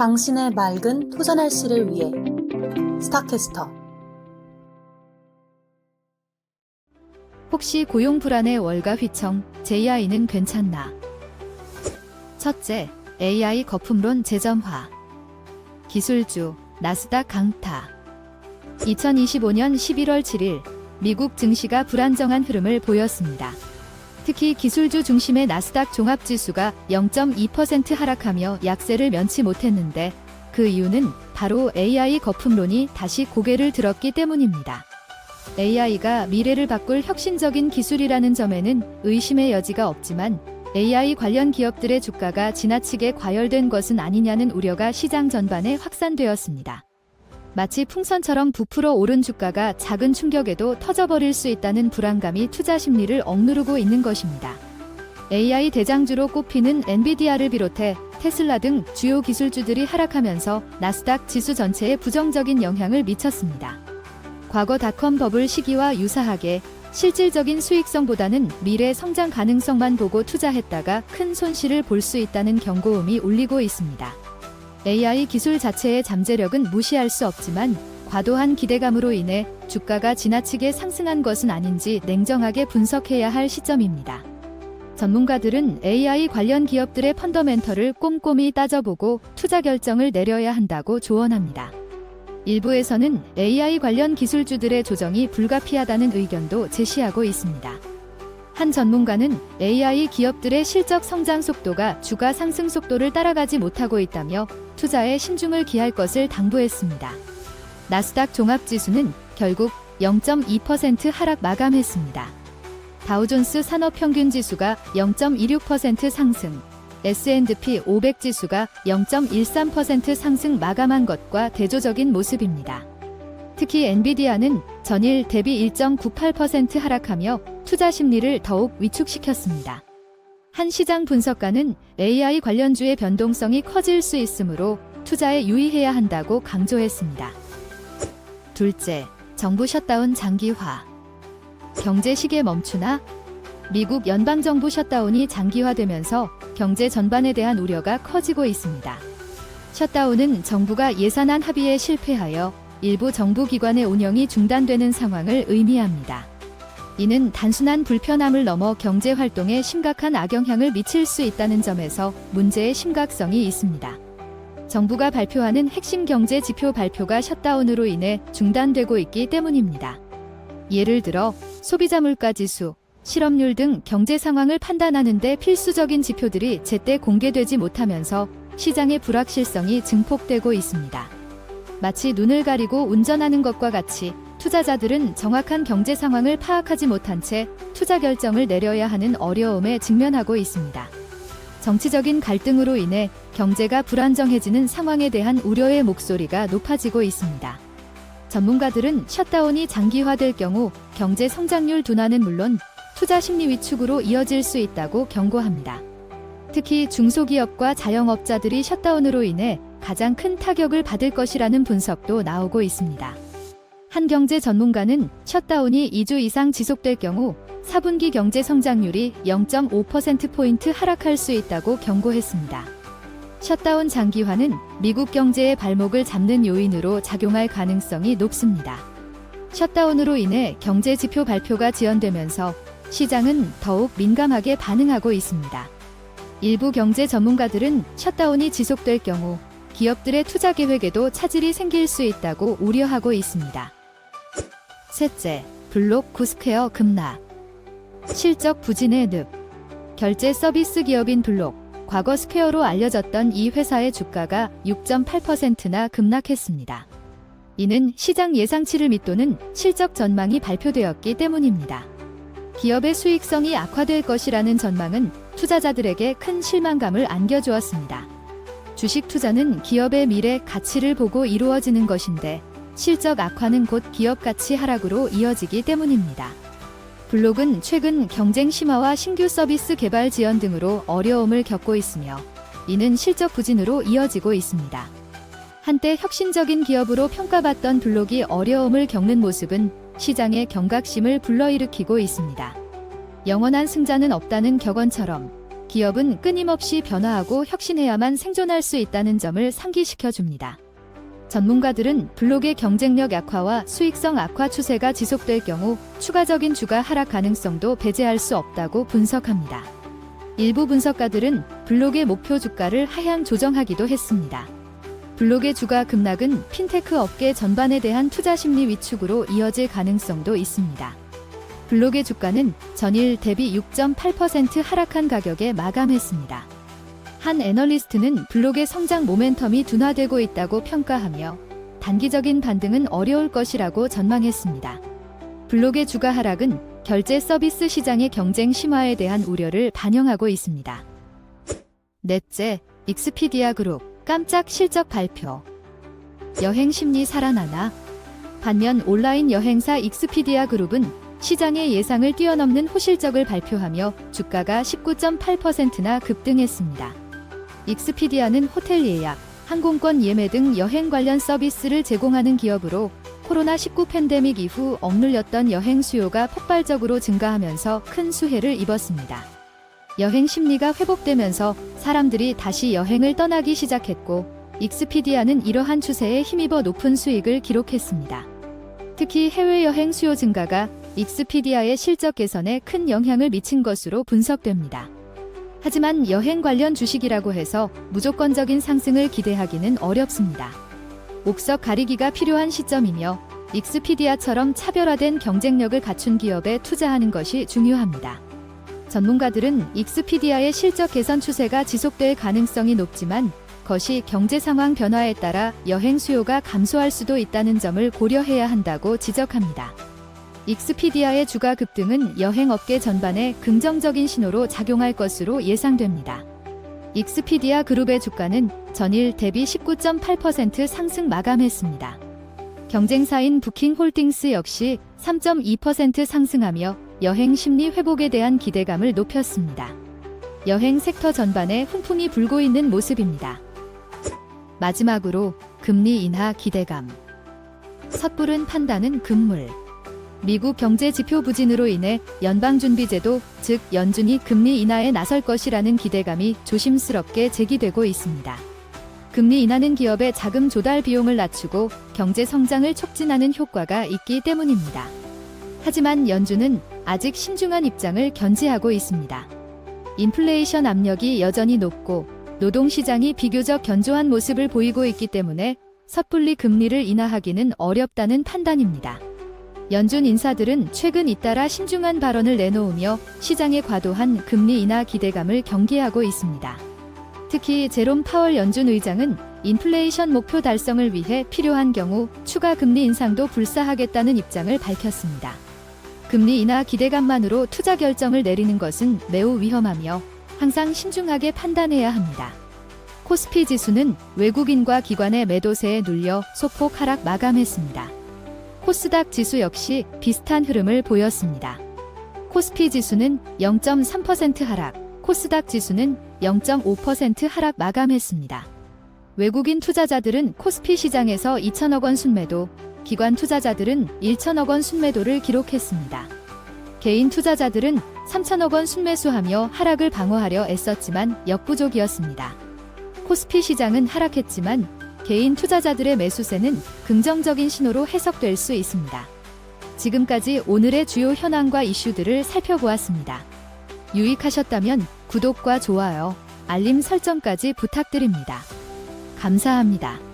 당신의 맑은 투자 날씨를 위해 스타캐스터 혹시 고용 불안의 월가 휘청 JI는 괜찮나? 첫째, AI 거품론 재점화. 기술주 나스닥 강타. 2025년 11월 7일 미국 증시가 불안정한 흐름을 보였습니다. 특히 기술주 중심의 나스닥 종합지수가 0.2% 하락하며 약세를 면치 못했는데 그 이유는 바로 AI 거품론이 다시 고개를 들었기 때문입니다. AI가 미래를 바꿀 혁신적인 기술이라는 점에는 의심의 여지가 없지만 AI 관련 기업들의 주가가 지나치게 과열된 것은 아니냐는 우려가 시장 전반에 확산되었습니다. 마치 풍선처럼 부풀어 오른 주가가 작은 충격에도 터져버릴 수 있다는 불안감이 투자 심리를 억누르고 있는 것입니다. AI 대장주로 꼽히는 엔비디아를 비롯해 테슬라 등 주요 기술주들이 하락하면서 나스닥 지수 전체에 부정적인 영향을 미쳤습니다. 과거 닷컴 버블 시기와 유사하게 실질적인 수익성보다는 미래 성장 가능성만 보고 투자했다가 큰 손실을 볼 수 있다는 경고음이 울리고 있습니다. AI 기술 자체의 잠재력은 무시할 수 없지만 과도한 기대감으로 인해 주가가 지나치게 상승한 것은 아닌지 냉정하게 분석해야 할 시점입니다. 전문가들은 AI 관련 기업들의 펀더멘털을 꼼꼼히 따져보고 투자 결정을 내려야 한다고 조언합니다. 일부에서는 AI 관련 기술주들의 조정이 불가피하다는 의견도 제시하고 있습니다. 한 전문가는 AI 기업들의 실적 성장 속도가 주가 상승 속도를 따라가지 못하고 있다며 투자에 신중을 기할 것을 당부했습니다. 나스닥 종합지수는 결국 0.2% 하락 마감했습니다. 다우존스 산업평균 지수가 0.26% 상승, S&P 500 지수가 0.13% 상승 마감한 것과 대조적인 모습입니다. 특히 엔비디아는 전일 대비 1.98% 하락하며 투자 심리를 더욱 위축시켰습니다. 한 시장 분석가는 AI 관련주의 변동성이 커질 수 있으므로 투자에 유의해야 한다고 강조했습니다. 둘째, 정부 셧다운 장기화. 경제 시계 멈추나? 미국 연방정부 셧다운이 장기화되면서 경제 전반에 대한 우려가 커지고 있습니다. 셧다운은 정부가 예산안 합의에 실패하여 일부 정부 기관의 운영이 중단되는 상황을 의미합니다. 이는 단순한 불편함을 넘어 경제 활동에 심각한 악영향을 미칠 수 있다는 점에서 문제의 심각성이 있습니다. 정부가 발표하는 핵심 경제 지표 발표가 셧다운으로 인해 중단되고 있기 때문입니다. 예를 들어 소비자 물가 지수, 실업률 등 경제 상황을 판단하는데 필수적인 지표들이 제때 공개되지 못하면서 시장의 불확실성이 증폭되고 있습니다. 마치 눈을 가리고 운전하는 것과 같이 투자자들은 정확한 경제 상황을 파악하지 못한 채 투자 결정을 내려야 하는 어려움에 직면하고 있습니다. 정치적인 갈등으로 인해 경제가 불안정해지는 상황에 대한 우려의 목소리가 높아지고 있습니다. 전문가들은 셧다운이 장기화될 경우 경제 성장률 둔화는 물론 투자 심리 위축으로 이어질 수 있다고 경고합니다. 특히 중소기업과 자영업자들이 셧다운으로 인해 가장 큰 타격을 받을 것이라는 분석도 나오고 있습니다. 한 경제 전문가는 셧다운이 2주 이상 지속될 경우 4분기 경제 성장률이 0.5%포인트 하락할 수 있다고 경고했습니다. 셧다운 장기화는 미국 경제의 발목을 잡는 요인으로 작용할 가능성이 높습니다. 셧다운으로 인해 경제 지표 발표가 지연되면서 시장은 더욱 민감하게 반응하고 있습니다. 일부 경제 전문가들은 셧다운이 지속될 경우 기업들의 투자 계획에도 차질이 생길 수 있다고 우려하고 있습니다. 셋째, 블록 구스퀘어 급락. 실적 부진의 늪. 결제 서비스 기업인 블록, 과거 스퀘어로 알려졌던 이 회사의 주가가 6.8%나 급락했습니다. 이는 시장 예상치를 밑도는 실적 전망이 발표되었기 때문입니다. 기업의 수익성이 악화될 것이라는 전망은 투자자들에게 큰 실망감을 안겨주었습니다. 주식 투자는 기업의 미래 가치를 보고 이루어지는 것인데 실적 악화는 곧 기업 가치 하락으로 이어지기 때문입니다. 블록은 최근 경쟁 심화와 신규 서비스 개발 지연 등으로 어려움을 겪고 있으며 이는 실적 부진으로 이어지고 있습니다. 한때 혁신적인 기업으로 평가받던 블록이 어려움을 겪는 모습은 시장의 경각심을 불러일으키고 있습니다. 영원한 승자는 없다는 격언처럼 기업은 끊임없이 변화하고 혁신해야만 생존할 수 있다는 점을 상기시켜 줍니다. 전문가들은 블록의 경쟁력 약화와 수익성 악화 추세가 지속될 경우 추가적인 주가 하락 가능성도 배제할 수 없다고 분석합니다. 일부 분석가들은 블록의 목표 주가를 하향 조정하기도 했습니다. 블록의 주가 급락은 핀테크 업계 전반에 대한 투자 심리 위축으로 이어질 가능성도 있습니다. 블록의 주가는 전일 대비 6.8% 하락한 가격에 마감했습니다. 한 애널리스트는 블록의 성장 모멘텀이 둔화되고 있다고 평가하며 단기적인 반등은 어려울 것이라고 전망했습니다. 블록의 주가 하락은 결제 서비스 시장의 경쟁 심화에 대한 우려를 반영하고 있습니다. 넷째, 익스피디아 그룹 깜짝 실적 발표. 여행 심리 살아나나? 반면 온라인 여행사 익스피디아 그룹은 시장의 예상을 뛰어넘는 호실적을 발표하며 주가가 19.8%나 급등했습니다. 익스피디아는 호텔 예약, 항공권 예매 등 여행 관련 서비스를 제공하는 기업으로 코로나19 팬데믹 이후 억눌렸던 여행 수요가 폭발적으로 증가하면서 큰 수혜를 입었습니다. 여행 심리가 회복되면서 사람들이 다시 여행을 떠나기 시작했고, 익스피디아는 이러한 추세에 힘입어 높은 수익을 기록했습니다. 특히 해외여행 수요 증가가 익스피디아의 실적 개선에 큰 영향을 미친 것으로 분석됩니다. 하지만 여행 관련 주식이라고 해서 무조건적인 상승을 기대하기는 어렵습니다. 옥석 가리기가 필요한 시점이며 익스피디아처럼 차별화된 경쟁력을 갖춘 기업에 투자하는 것이 중요합니다. 전문가들은 익스피디아의 실적 개선 추세가 지속될 가능성이 높지만 것이 경제 상황 변화에 따라 여행 수요가 감소할 수도 있다는 점을 고려해야 한다고 지적합니다. 익스피디아의 주가 급등은 여행업계 전반에 긍정적인 신호로 작용할 것으로 예상됩니다. 익스피디아 그룹의 주가는 전일 대비 19.8% 상승 마감했습니다. 경쟁사인 부킹 홀딩스 역시 3.2% 상승하며 여행 심리 회복에 대한 기대감을 높였습니다. 여행 섹터 전반에 훈풍이 불고 있는 모습입니다. 마지막으로 금리 인하 기대감. 섣부른 판단은 금물. 미국 경제 지표 부진으로 인해 연방준비제도, 즉 연준이 금리 인하에 나설 것이라는 기대감이 조심스럽게 제기되고 있습니다. 금리 인하는 기업의 자금 조달 비용을 낮추고 경제 성장을 촉진하는 효과가 있기 때문입니다. 하지만 연준은 아직 신중한 입장을 견지하고 있습니다. 인플레이션 압력이 여전히 높고 노동시장이 비교적 견조한 모습을 보이고 있기 때문에 섣불리 금리를 인하하기는 어렵다는 판단입니다. 연준 인사들은 최근 잇따라 신중한 발언을 내놓으며 시장의 과도한 금리 인하 기대감을 경계하고 있습니다. 특히 제롬 파월 연준 의장은 인플레이션 목표 달성을 위해 필요한 경우 추가 금리 인상도 불사하겠다는 입장을 밝혔습니다. 금리 인하 기대감만으로 투자 결정을 내리는 것은 매우 위험하며 항상 신중하게 판단해야 합니다. 코스피 지수는 외국인과 기관의 매도세에 눌려 소폭 하락 마감했습니다. 코스닥 지수 역시 비슷한 흐름을 보였습니다. 코스피 지수는 0.3% 하락, 코스닥 지수는 0.5% 하락 마감했습니다. 외국인 투자자들은 코스피 시장에서 2천억 원 순매도, 기관 투자자들은 1천억 원 순매도를 기록했습니다. 개인 투자자들은 3천억 원 순매수하며 하락을 방어하려 애썼지만 역부족이었습니다. 코스피 시장은 하락했지만 개인 투자자들의 매수세는 긍정적인 신호로 해석될 수 있습니다. 지금까지 오늘의 주요 현황과 이슈들을 살펴보았습니다. 유익하셨다면 구독과 좋아요, 알림 설정까지 부탁드립니다. 감사합니다.